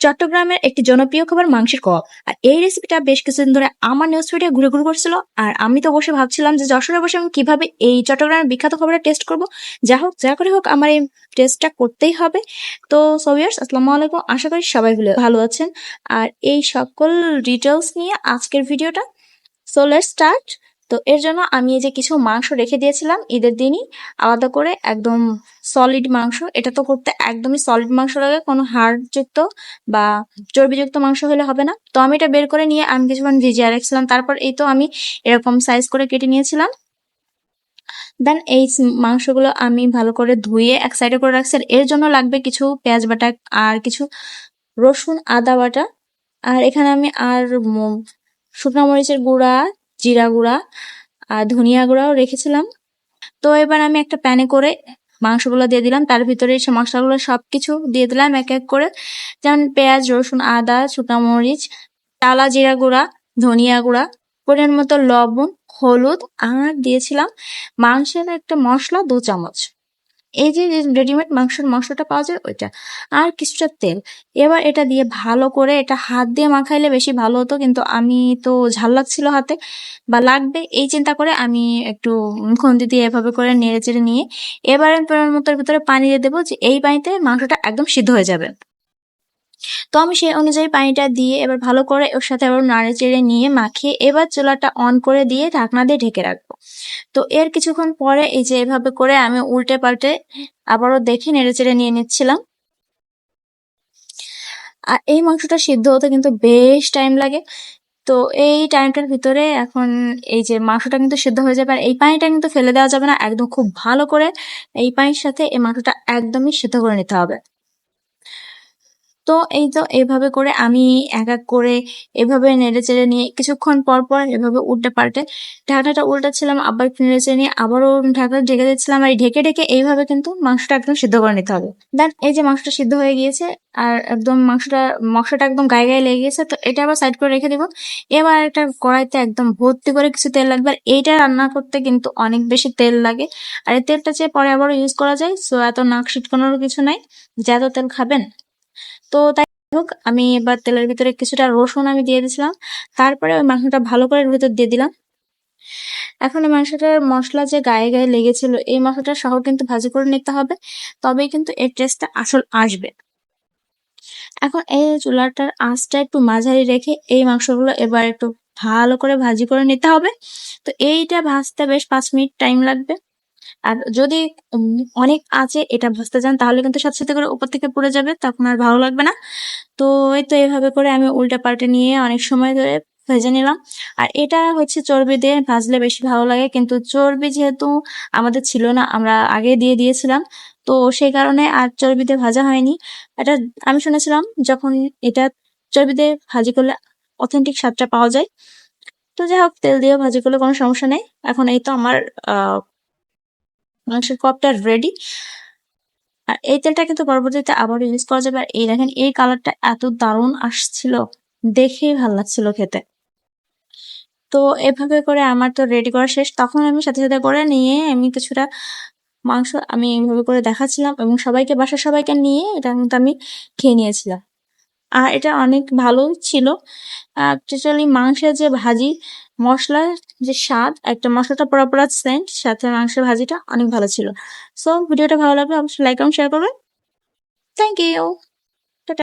চট্টগ্রামের একটি জনপ্রিয় খাবার মাংসের কবাব আর এই রেসিপিটা বেশ কিছুদিন ধরে আমার নিউজ ফিডে ঘুরে ঘুরে করছিল। আর আমি তো বসে ভাবছিলাম যে যশোরে বসে আমি কীভাবে এই চট্টগ্রামের বিখ্যাত খাবারটা টেস্ট করব। যা হোক, যা করে হোক, আমার এই টেস্টটা করতেই হবে। তো সোভিয়ার্স আসসালামু আলাইকুম। আশা করি সবাই ভালো আছেন। আর এই সকল ডিটেলস নিয়ে আজকের ভিডিওটা সো লেট স্টার্ট তো এর জন্য আমি এই যে কিছু মাংস রেখে দিয়েছিলাম ঈদের দিনই, আলাদা করে একদম সলিড মাংস। এটা তো করতে একদমই সলিড মাংস লাগে, কোনো হাড়যুক্ত বা চর্বিযুক্ত মাংস হলে হবে না। তো আমি এটা বের করে নিয়ে আমি কিছুক্ষণ ভিজিয়ে রাখছিলাম, তারপর এই তো আমি এরকম সাইজ করে কেটে নিয়েছিলাম। দেন এই মাংসগুলো আমি ভালো করে ধুয়ে এক সাইডে করে রাখছি। এর জন্য লাগবে কিছু পেঁয়াজ বাটা আর কিছু রসুন, আদা বাটা। আর এখানে আমি আর শুকনো মরিচের গুঁড়া জিরা গুঁড়া আর ধনিয়া গুঁড়াও রেখেছিলাম। তো এবার আমি একটা প্যানে করে মাংসগুলো দিয়ে দিলাম। তার ভিতরে সে মশলাগুলো সব কিছু দিয়ে দিলাম এক এক করে। যেমন পেঁয়াজ, রসুন, আদা, শুকনো মরিচ জিরা গুঁড়া, ধনিয়া গুঁড়া, পরিমাণ মতো লবণ, হলুদ, আর দিয়েছিলাম মাংসের একটা মশলা দু চামচ। এই যে রেডিমেড মাংসের মাংসটা পাওয়া যায় ওইটা। আর কিছুটা তেল। এবার এটা দিয়ে ভালো করে এটা হাত দিয়ে মাখাইলে বেশি ভালো হতো, কিন্তু আমি তো ঝাল লাগছিল হাতে বা লাগবে, এই চিন্তা করে আমি একটু খন্দি দিয়ে এভাবে করে নেড়ে চেড়ে নিয়ে এবার আমি মতো ভিতরে পানি দিয়ে দেবো যে এই পানিতে মাংসটা একদম সিদ্ধ হয়ে যাবে। তো আমি সেই অনুযায়ী পানিটা দিয়ে এবার ভালো করে ওর সাথে আবার নাড়ে চেড়ে নিয়ে মাখিয়ে এবার চুলাটা অন করে দিয়ে ঢাকনা দিয়ে ঢেকে রাখব। তো এর কিছুক্ষণ পরে এই যে এভাবে করে আমি উল্টে পাল্টে আবারও দেখে নেড়ে চেড়ে নিয়ে নিচ্ছিলাম। আর এই মাংসটা সিদ্ধ হতে কিন্তু বেশ টাইম লাগে। তো এই টাইমটার ভিতরে এখন এই যে মাংসটা কিন্তু সিদ্ধ হয়ে যাবে আর এই পানিটা কিন্তু ফেলে দেওয়া যাবে না। একদম খুব ভালো করে এই পানির সাথে এই মাংসটা একদমই সিদ্ধ করে নিতে হবে। তো এই তো এইভাবে করে আমি এক এক করে এভাবে নেড়ে চেড়ে নিয়ে কিছুক্ষণ পর পর এভাবে উল্টে পাল্টে ঢাকনাটা উল্টাচ্ছিলাম, আবার নেড়ে চেড়ে নিয়ে আবারও ঢাকনা ঢেকে দিচ্ছিলাম আর ঢেকে ঢেকে এইভাবে কিন্তু মাংসটা একদম সিদ্ধ করে নিতে হবে। দেন এই যে মাংসটা সিদ্ধ হয়ে গিয়েছে আর একদম মাংসটা, মশলাটা একদম গায়ে গায়ে লেগে গেছে তো এটা আবার সাইড করে রেখে দিব। এবার একটা কড়াইতে একদম ভর্তি করে কিছু তেল লাগবে। আর এইটা রান্না করতে কিন্তু অনেক বেশি তেল লাগে। আর এই তেলটা চেয়ে পরে আবারও ইউজ করা যায়, সো এত নাক ছিটকানোর কিছু নাই। যে এত তেল খাবেন তো তাই হোক, আমি এবার তেলের ভিতরে কিছুটা রসুন আমি দিয়ে দিয়েছিলাম। তারপরে ওই মাংসটা ভালো করে ভিতর দিয়ে দিলাম। এখন এই মাংসটার মশলা যে গায়ে গায়ে লেগেছিল, এই মশলাটা সহ কিন্তু ভাজি করে নিতে হবে। তবেই কিন্তু এর টেস্টটা আসল আসবে। এখন এই চুলাটার আঁচটা একটু মাঝারি রেখে এই মাংসগুলো এবার একটু ভালো করে ভাজি করে নিতে হবে। তো এইটা ভাজতে বেশ পাঁচ মিনিট টাইম লাগবে। আর যদি অনেক আছে এটা ভাজতে যান তাহলে কিন্তু সাথে সাথে করে উপর থেকে পড়ে যাবে, তখন আর ভালো লাগবে না। তো এই তো এইভাবে করে আমি উল্টা পাল্টে নিয়ে অনেক সময় ধরে ভেজে নিলাম। আর এটা হচ্ছে চর্বি দিয়ে ভাজলে বেশি ভালো লাগে, কিন্তু চর্বি যেহেতু আমাদের ছিল না, আমরা আগে দিয়ে দিয়েছিলাম, তো সেই কারণে আর চর্বি দিয়ে ভাজা হয়নি। এটা আমি শুনেছিলাম, যখন এটা চর্বি দিয়ে ভাজি করলে অথেন্টিক স্বাদটা পাওয়া যায়। তো যাই হোক, তেল দিয়ে ভাজি করলে কোনো সমস্যা নেই। এখন এই তো আমার মাংসের কপটা রেডি আর এই তেলটা কিন্তু পরবর্তীতে আবার ইউজ করা যাবে। আর এই দেখেন, এই কালারটা এত দারুণ আসছিল। দেখেই ভালো লাগছিল খেতে। তো এভাবে করে আমার তো রেডি করা শেষ। তখন আমি সাথে সাথে করে নিয়ে আমি কিছুটা মাংস আমি এইভাবে করে দেখাচ্ছিলাম এবং সবাইকে, বাসার সবাইকে নিয়ে এটা কিন্তু আমি খেয়ে নিয়েছিলাম। আর এটা অনেক ভালো ছিল। অ্যাকচুয়ালি মাংসের যে ভাজি মশলার যে স্বাদ, একটা মশলাটা পড়া সেন্ট সাথে মাংসের ভাজিটা অনেক ভালো ছিল। সো ভিডিওটা ভালো লাগবে অবশ্যই লাইক এবং শেয়ার করবেন। Thank you